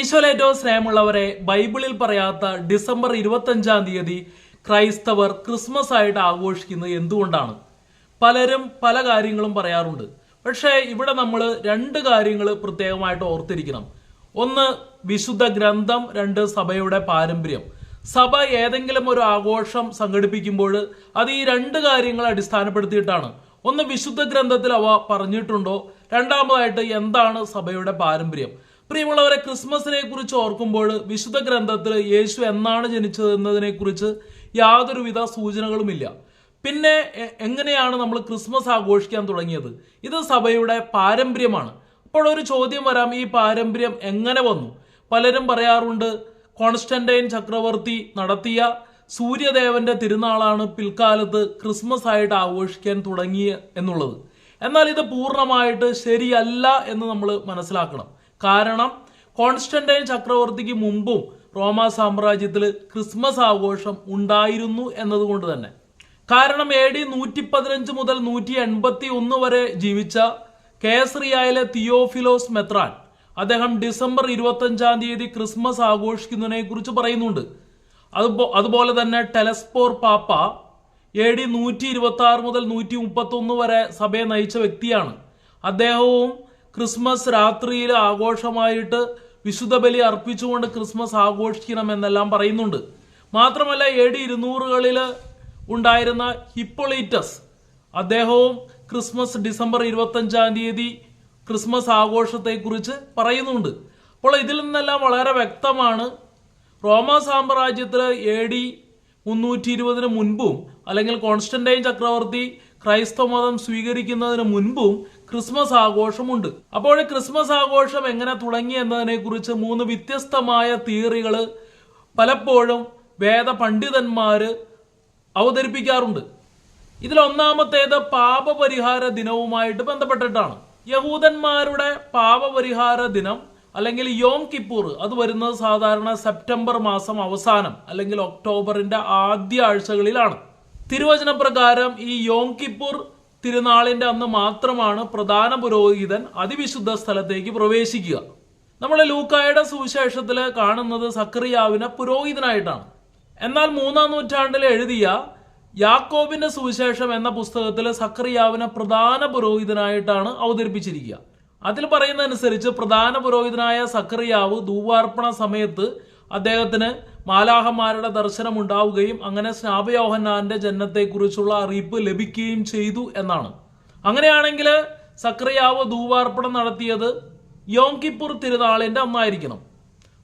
ഈശോലേറ്റവും സ്നേഹമുള്ളവരെ ബൈബിളിൽ പറയാത്ത ഡിസംബർ ഇരുപത്തഞ്ചാം തീയതി ക്രൈസ്തവർ ക്രിസ്മസ് ആയിട്ട് ആഘോഷിക്കുന്നത് എന്തുകൊണ്ടാണ്? പലരും പല കാര്യങ്ങളും പറയാറുണ്ട്. പക്ഷേ ഇവിടെ നമ്മൾ രണ്ട് കാര്യങ്ങൾ പ്രത്യേകമായിട്ട് ഓർത്തിരിക്കണം. ഒന്ന് വിശുദ്ധ ഗ്രന്ഥം രണ്ട് സഭയുടെ പാരമ്പര്യം. സഭ ഏതെങ്കിലും ഒരു ആഘോഷം സംഘടിപ്പിക്കുമ്പോൾ അത് ഈ രണ്ട് കാര്യങ്ങൾ അടിസ്ഥാനപ്പെടുത്തിയിട്ടാണ്. ഒന്ന് വിശുദ്ധ ഗ്രന്ഥത്തിൽ അവ പറഞ്ഞിട്ടുണ്ടോ? രണ്ടാമതായിട്ട് എന്താണ് സഭയുടെ പാരമ്പര്യം? പ്രിയമുള്ളവരെ ക്രിസ്മസിനെ കുറിച്ച് ഓർക്കുമ്പോൾ വിശുദ്ധ ഗ്രന്ഥത്തിൽ യേശു എന്നാണ് ജനിച്ചത് എന്നതിനെ കുറിച്ച് യാതൊരുവിധ സൂചനകളുമില്ല. പിന്നെ എങ്ങനെയാണ് നമ്മൾ ക്രിസ്മസ് ആഘോഷിക്കാൻ തുടങ്ങിയത്? ഇത് സഭയുടെ പാരമ്പര്യമാണ്. അപ്പോൾ ഒരു ചോദ്യം വരാം ഈ പാരമ്പര്യം എങ്ങനെ വന്നു? പലരും പറയാറുണ്ട് കോൺസ്റ്റന്റൈൻ ചക്രവർത്തി നടത്തിയ സൂര്യദേവന്റെ തിരുനാളാണ് പിൽക്കാലത്ത് ക്രിസ്മസ് ആയിട്ട് ആഘോഷിക്കാൻ തുടങ്ങിയ എന്നുള്ളത്. എന്നാൽ ഇത് പൂർണമായിട്ട് ശരിയല്ല എന്ന് നമ്മൾ മനസ്സിലാക്കണം. കാരണം കോൺസ്റ്റന്റൈൻ ചക്രവർത്തിക്ക് മുമ്പും റോമ സാമ്രാജ്യത്തിൽ ക്രിസ്മസ് ആഘോഷം ഉണ്ടായിരുന്നു എന്നതുകൊണ്ട് തന്നെ. കാരണം എ ഡി നൂറ്റി പതിനഞ്ച് മുതൽ നൂറ്റി എൺപത്തി ഒന്ന് വരെ ജീവിച്ച കേസറിയായിലെ തിയോഫിലോസ് മെത്രാൻ അദ്ദേഹം ഡിസംബർ ഇരുപത്തഞ്ചാം തീയതി ക്രിസ്മസ് ആഘോഷിക്കുന്നതിനെ കുറിച്ച് പറയുന്നുണ്ട്. അതുപോ അതുപോലെ തന്നെ ടെലസ്പോർ പാപ്പ എ ഡി നൂറ്റി ഇരുപത്തി ആറ് മുതൽ നൂറ്റി മുപ്പത്തി ഒന്ന് വരെ സഭയെ നയിച്ച വ്യക്തിയാണ്. അദ്ദേഹവും ക്രിസ്മസ് രാത്രിയിൽ ആഘോഷമായിട്ട് വിശുദ്ധ ബലി അർപ്പിച്ചുകൊണ്ട് ക്രിസ്മസ് ആഘോഷിക്കണം എന്നെല്ലാം പറയുന്നുണ്ട്. മാത്രമല്ല എ ഡി ഇരുന്നൂറുകളിൽ ഉണ്ടായിരുന്ന ഹിപ്പൊളീറ്റസ് അദ്ദേഹവും ക്രിസ്മസ് ഡിസംബർ ഇരുപത്തഞ്ചാം തീയതി ക്രിസ്മസ് ആഘോഷത്തെക്കുറിച്ച് പറയുന്നുണ്ട്. അപ്പോൾ ഇതിൽ നിന്നെല്ലാം വളരെ വ്യക്തമാണ് റോമ സാമ്രാജ്യത്തിൽ എ ഡി മുന്നൂറ്റി ഇരുപതിന് മുൻപും അല്ലെങ്കിൽ കോൺസ്റ്റന്റൈൻ ചക്രവർത്തി ക്രൈസ്തവ മതം സ്വീകരിക്കുന്നതിന് മുൻപും ക്രിസ്മസ് ആഘോഷമുണ്ട്. അപ്പോൾ ക്രിസ്മസ് ആഘോഷം എങ്ങനെ തുടങ്ങി എന്നതിനെ കുറിച്ച് മൂന്ന് വ്യത്യസ്തമായ തിയറികൾ പലപ്പോഴും വേദ പണ്ഡിതന്മാർ അവതരിപ്പിക്കാറുണ്ട്. ഇതിൽ ഒന്നാമത്തേത് പാപപരിഹാര ദിനവുമായിട്ട് ബന്ധപ്പെട്ടിട്ടാണ്. യഹൂദന്മാരുടെ പാപപരിഹാര ദിനം അല്ലെങ്കിൽ യോം കിപ്പൂർ അത് വരുന്നത് സാധാരണ സെപ്റ്റംബർ മാസം അവസാനം അല്ലെങ്കിൽ ഒക്ടോബറിന്റെ ആദ്യ ആഴ്ചകളിലാണ്. തിരുവചന പ്രകാരം ഈ യോം കിപ്പൂർ തിരുനാളിന്റെ അന്ന് മാത്രമാണ് പ്രധാന പുരോഹിതൻ അതിവിശുദ്ധ സ്ഥലത്തേക്ക് പ്രവേശിക്കുക. നമ്മൾ ലൂക്കായുടെ സുവിശേഷത്തിൽ കാണുന്നത് സക്കറിയാവിനെ പുരോഹിതനായിട്ടാണ്. എന്നാൽ മൂന്നാം നൂറ്റാണ്ടിൽ എഴുതിയ യാക്കോബിന്റെ സുവിശേഷം എന്ന പുസ്തകത്തിൽ സക്കറിയാവിനെ പ്രധാന പുരോഹിതനായിട്ടാണ് അവതരിപ്പിച്ചിരിക്കുക. അതിൽ പറയുന്നതനുസരിച്ച് പ്രധാന പുരോഹിതനായ സക്രിയാവ് ധൂവാർപ്പണ സമയത്ത് അദ്ദേഹത്തിന് മാലാഹന്മാരുടെ ദർശനം ഉണ്ടാവുകയും അങ്ങനെ സ്നാപയോഹന്നാന്റെ ജന്മത്തെക്കുറിച്ചുള്ള അറിയിപ്പ് ലഭിക്കുകയും ചെയ്തു എന്നാണ്. അങ്ങനെയാണെങ്കിൽ സക്രിയാവ് ധൂവാർപ്പണം നടത്തിയത് യോം തിരുനാളിന്റെ അന്നായിരിക്കണം.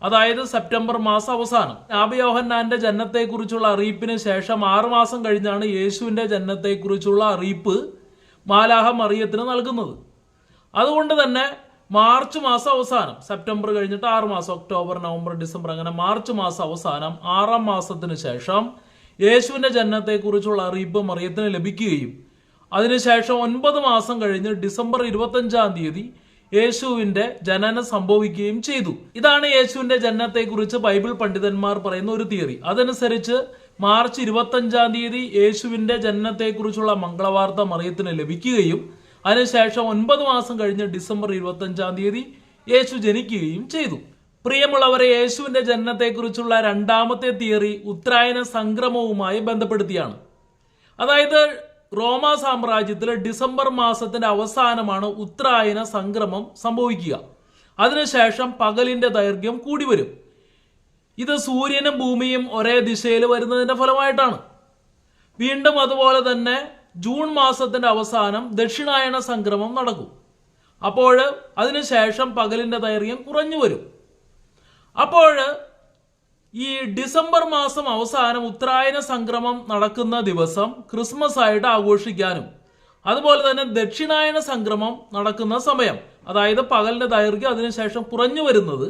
അതായത് സെപ്റ്റംബർ മാസം അവസാനം. സ്നാപയോഹന്നാന്റെ ജന്മത്തെക്കുറിച്ചുള്ള അറിയിപ്പിന് ശേഷം ആറുമാസം കഴിഞ്ഞാണ് യേശുവിന്റെ ജന്മത്തെക്കുറിച്ചുള്ള അറിയിപ്പ് മാലാഹ മറിയത്തിന് നൽകുന്നത്. അതുകൊണ്ട് തന്നെ മാർച്ച് മാസം അവസാനം സെപ്റ്റംബർ കഴിഞ്ഞിട്ട് ആറ് മാസം ഒക്ടോബർ നവംബർ ഡിസംബർ അങ്ങനെ മാർച്ച് മാസം അവസാനം ആറാം മാസത്തിന് ശേഷം യേശുവിന്റെ ജനനത്തെക്കുറിച്ചുള്ള അറിയിപ്പ് മറിയത്തിന് ലഭിക്കുകയും അതിനുശേഷം ഒൻപത് മാസം കഴിഞ്ഞ് ഡിസംബർ ഇരുപത്തഞ്ചാം തീയതി യേശുവിന്റെ ജനനം സംഭവിക്കുകയും ചെയ്തു. ഇതാണ് യേശുവിന്റെ ജനനത്തെക്കുറിച്ച് ബൈബിൾ പണ്ഡിതന്മാർ പറയുന്ന ഒരു തിയറി. അതനുസരിച്ച് മാർച്ച് ഇരുപത്തഞ്ചാം തീയതി യേശുവിന്റെ ജനനത്തെക്കുറിച്ചുള്ള മംഗളവാർത്ത മറിയത്തിന് ലഭിക്കുകയും അതിനുശേഷം ഒൻപത് മാസം കഴിഞ്ഞ് ഡിസംബർ ഇരുപത്തഞ്ചാം തീയതി യേശു ജനിക്കുകയും ചെയ്തു. പ്രിയമുള്ളവരെ യേശുവിന്റെ ജനനത്തെക്കുറിച്ചുള്ള രണ്ടാമത്തെ തിയറി ഉത്തരായന സംക്രമവുമായി ബന്ധപ്പെടുത്തിയാണ്. അതായത് റോമ സാമ്രാജ്യത്തിലെ ഡിസംബർ മാസത്തിന്റെ അവസാനമാണ് ഉത്തരായന സംക്രമം സംഭവിക്കുക. അതിനുശേഷം പകലിന്റെ ദൈർഘ്യം കൂടി വരും. ഇത് സൂര്യനും ഭൂമിയും ഒരേ ദിശയിൽ വരുന്നതിന്റെ ഫലമായിട്ടാണ്. വീണ്ടും അതുപോലെ തന്നെ ജൂൺ മാസത്തിന്റെ അവസാനം ദക്ഷിണായന സംക്രമം നടക്കും. അപ്പോൾ അതിനുശേഷം പകലിന്റെ ദൈർഘ്യം കുറഞ്ഞു വരും. അപ്പോൾ ഈ ഡിസംബർ മാസം അവസാനം ഉത്തരായന സംക്രമം നടക്കുന്ന ദിവസം ക്രിസ്മസ് ആയിട്ട് ആഘോഷിക്കാനും അതുപോലെ തന്നെ ദക്ഷിണായന സംക്രമം നടക്കുന്ന സമയം അതായത് പകലിന്റെ ദൈർഘ്യം അതിനുശേഷം കുറഞ്ഞു വരുന്നത്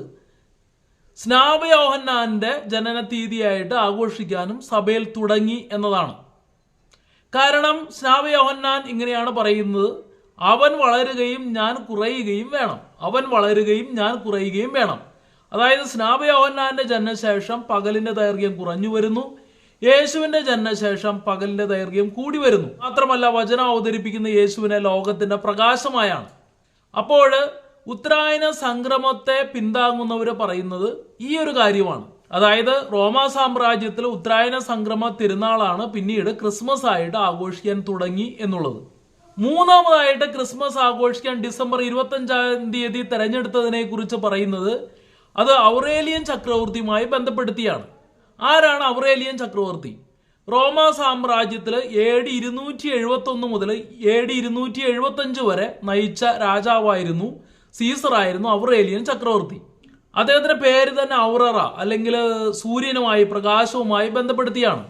സ്നാപയോഹന്നാന്റെ ജനന തീയതിയായിട്ട് ആഘോഷിക്കാനും സഭയിൽ തുടങ്ങി എന്നതാണ്. കാരണം സ്നാപയോഹന്നാൻ ഇങ്ങനെയാണ് പറയുന്നത്. അവൻ വളരുകയും ഞാൻ കുറയുകയും വേണം. അവൻ വളരുകയും ഞാൻ കുറയുകയും വേണം. അതായത് സ്നാപയോഹന്നാന്റെ ജനനശേഷം പകലിന്റെ ദൈർഘ്യം കുറഞ്ഞു വരുന്നു. യേശുവിന്റെ ജനനശേഷം പകലിന്റെ ദൈർഘ്യം കൂടി വരുന്നു. മാത്രമല്ല വചനം അവതരിപ്പിക്കുന്ന യേശുവിനെ ലോകത്തിന്റെ പ്രകാശമായാണ്. അപ്പോൾ ഉത്തരായന സംക്രമത്തെ പിന്താങ്ങുന്നവർ പറയുന്നത് ഈ ഒരു കാര്യമാണ്. അതായത് റോമാ സാമ്രാജ്യത്തിൽ ഉത്തരായന സംക്രമ തിരുനാളാണ് പിന്നീട് ക്രിസ്മസ് ആയിട്ട് ആഘോഷിക്കാൻ തുടങ്ങി എന്നുള്ളത്. മൂന്നാമതായിട്ട് ക്രിസ്മസ് ആഘോഷിക്കാൻ ഡിസംബർ ഇരുപത്തഞ്ചാം തീയതി തെരഞ്ഞെടുത്തതിനെ കുറിച്ച് പറയുന്നത് അത് ഔറേലിയൻ ചക്രവർത്തിയുമായി ബന്ധപ്പെടുത്തിയാണ്. ആരാണ് ഔറേലിയൻ ചക്രവർത്തി? റോമാ സാമ്രാജ്യത്തിൽ എ ഡി ഇരുന്നൂറ്റി എഴുപത്തി ഒന്ന് മുതൽ എ ഡി ഇരുന്നൂറ്റി എഴുപത്തി അഞ്ച് വരെ നയിച്ച രാജാവായിരുന്നു സീസർ ആയിരുന്നു ഔറേലിയൻ ചക്രവർത്തി. അദ്ദേഹത്തിന്റെ പേര് തന്നെ ഔററ അല്ലെങ്കിൽ സൂര്യനുമായി പ്രകാശവുമായി ബന്ധപ്പെടുത്തിയാണ്.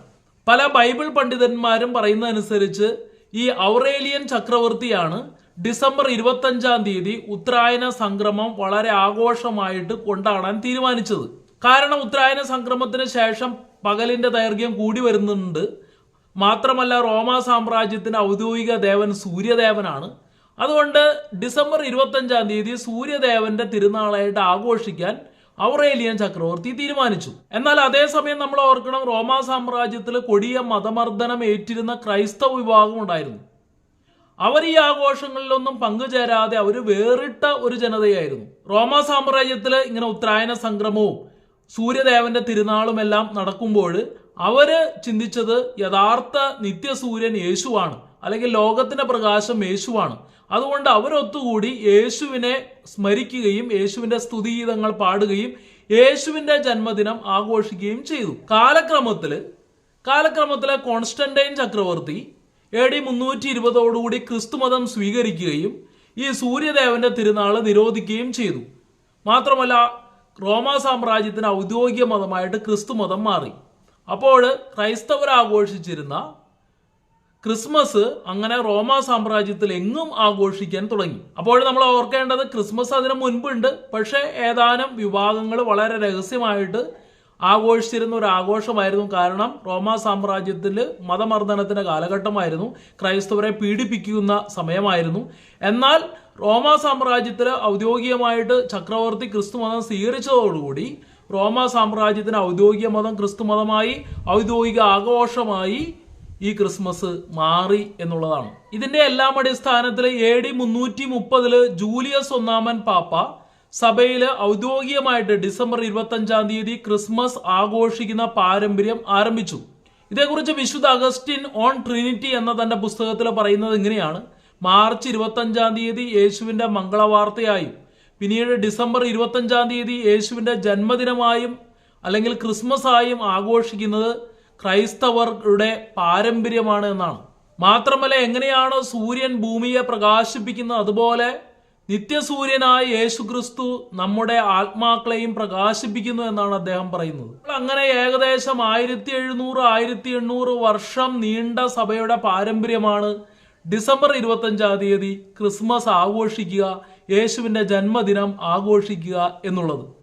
പല ബൈബിൾ പണ്ഡിതന്മാരും പറയുന്നതനുസരിച്ച് ഈ ഔറേലിയൻ ചക്രവർത്തിയാണ് ഡിസംബർ ഇരുപത്തഞ്ചാം തീയതി ഉത്തരായന സംക്രമം വളരെ ആഘോഷമായിട്ട് കൊണ്ടാടാൻ തീരുമാനിച്ചത്. കാരണം ഉത്തരായന സംക്രമത്തിന് ശേഷം പകലിന്റെ ദൈർഘ്യം കൂടി വരുന്നുണ്ട്. മാത്രമല്ല റോമാ സാമ്രാജ്യത്തിന്റെ ഔദ്യോഗിക ദേവൻ സൂര്യദേവനാണ്. അതുകൊണ്ട് ഡിസംബർ ഇരുപത്തഞ്ചാം തീയതി സൂര്യദേവന്റെ തിരുനാളായിട്ട് ആഘോഷിക്കാൻ ഔറേലിയൻ ചക്രവർത്തി തീരുമാനിച്ചു. എന്നാൽ അതേസമയം നമ്മൾ ഓർക്കണം റോമാ സാമ്രാജ്യത്തിൽ കൊടിയ മതമർദ്ദനം ഏറ്റിരുന്ന ക്രൈസ്തവ വിഭാഗം ഉണ്ടായിരുന്നു. അവർ ഈ ആഘോഷങ്ങളിലൊന്നും പങ്കുചേരാതെ അവർ വേറിട്ട ഒരു ജനതയായിരുന്നു. റോമാ സാമ്രാജ്യത്തിൽ ഇങ്ങനെ ഉത്തരായന സംക്രമവും സൂര്യദേവന്റെ തിരുനാളും എല്ലാം നടക്കുമ്പോൾ അവർ ചിന്തിച്ചത് യഥാർത്ഥ നിത്യസൂര്യൻ യേശുവാണ് അല്ലെങ്കിൽ ലോകത്തിന്റെ പ്രകാശം യേശുവാണ്. അതുകൊണ്ട് അവരൊത്തുകൂടി യേശുവിനെ സ്മരിക്കുകയും യേശുവിന്റെ സ്തുതിഗീതങ്ങൾ പാടുകയും യേശുവിന്റെ ജന്മദിനം ആഘോഷിക്കുകയും ചെയ്തു. കാലക്രമത്തിൽ കാലക്രമത്തിലെ കോൺസ്റ്റന്റൈൻ ചക്രവർത്തി എ ഡി മുന്നൂറ്റി ഇരുപതോടുകൂടി ക്രിസ്തുമതം സ്വീകരിക്കുകയും ഈ സൂര്യദേവന്റെ തിരുനാൾ നിരോധിക്കുകയും ചെയ്തു. മാത്രമല്ല റോമാ സാമ്രാജ്യത്തിന് ഔദ്യോഗിക മതമായിട്ട് ക്രിസ്തുമതം മാറി. അപ്പോൾ ക്രൈസ്തവർ ആഘോഷിച്ചിരുന്ന ക്രിസ്മസ് അങ്ങനെ റോമാ സാമ്രാജ്യത്തിൽ എങ്ങും ആഘോഷിക്കാൻ തുടങ്ങി. അപ്പോൾ നമ്മൾ ഓർക്കേണ്ടത് ക്രിസ്മസ് അതിന് മുൻപുണ്ട്. പക്ഷേ ഏതാനും വിഭാഗങ്ങൾ വളരെ രഹസ്യമായിട്ട് ആഘോഷിച്ചിരുന്ന ഒരു ആഘോഷമായിരുന്നു. കാരണം റോമാ സാമ്രാജ്യത്തിൽ മതമർദ്ദനത്തിന്റെ കാലഘട്ടമായിരുന്നു. ക്രൈസ്തവരെ പീഡിപ്പിക്കുന്ന സമയമായിരുന്നു. എന്നാൽ റോമാ സാമ്രാജ്യത്തിൽ ഔദ്യോഗികമായിട്ട് ചക്രവർത്തി ക്രിസ്തു മതം സ്വീകരിച്ചതോടുകൂടി റോമാ സാമ്രാജ്യത്തിന് ഔദ്യോഗിക മതം ക്രിസ്തു മതമായി ഔദ്യോഗിക ആഘോഷമായി ഈ ക്രിസ്മസ് മാറി എന്നുള്ളതാണ്. ഇതിന്റെ എല്ലാം അടിസ്ഥാനത്തിൽ എ ഡി മുന്നൂറ്റി മുപ്പതിൽ ജൂലിയസ് ഒന്നാമൻ പാപ്പ സഭയിൽ ഔദ്യോഗികമായിട്ട് ഡിസംബർ ഇരുപത്തഞ്ചാം തീയതി ക്രിസ്മസ് ആഘോഷിക്കുന്ന പാരമ്പര്യം ആരംഭിച്ചു. ഇതേക്കുറിച്ച് വിശുദ്ധ അഗസ്റ്റിൻ ഓൺ ട്രിനിറ്റി എന്ന തന്റെ പുസ്തകത്തിൽ പറയുന്നത് ഇങ്ങനെയാണ്. മാർച്ച് ഇരുപത്തഞ്ചാം തീയതി യേശുവിന്റെ മംഗളവാർത്തയായും പിന്നീട് ഡിസംബർ ഇരുപത്തഞ്ചാം തീയതി യേശുവിന്റെ ജന്മദിനമായും അല്ലെങ്കിൽ ക്രിസ്മസ് ആയും ആഘോഷിക്കുന്നത് ക്രൈസ്തവരുടെ പാരമ്പര്യമാണ് എന്നാണ്. മാത്രമല്ല എങ്ങനെയാണ് സൂര്യൻ ഭൂമിയെ പ്രകാശിപ്പിക്കുന്നത്? അതുപോലെ നിത്യസൂര്യനായ യേശുക്രിസ്തു നമ്മുടെ ആത്മാക്കളെയും പ്രകാശിപ്പിക്കുന്നു എന്നാണ് അദ്ദേഹം പറയുന്നത്. അങ്ങനെ ഏകദേശം ആയിരത്തി എഴുന്നൂറ് ആയിരത്തി എണ്ണൂറ് വർഷം നീണ്ട സഭയുടെ പാരമ്പര്യമാണ് ഡിസംബർ ഇരുപത്തഞ്ചാം തീയതി ക്രിസ്മസ് ആഘോഷിക്കുക യേശുവിന്റെ ജന്മദിനം ആഘോഷിക്കുക എന്നുള്ളത്.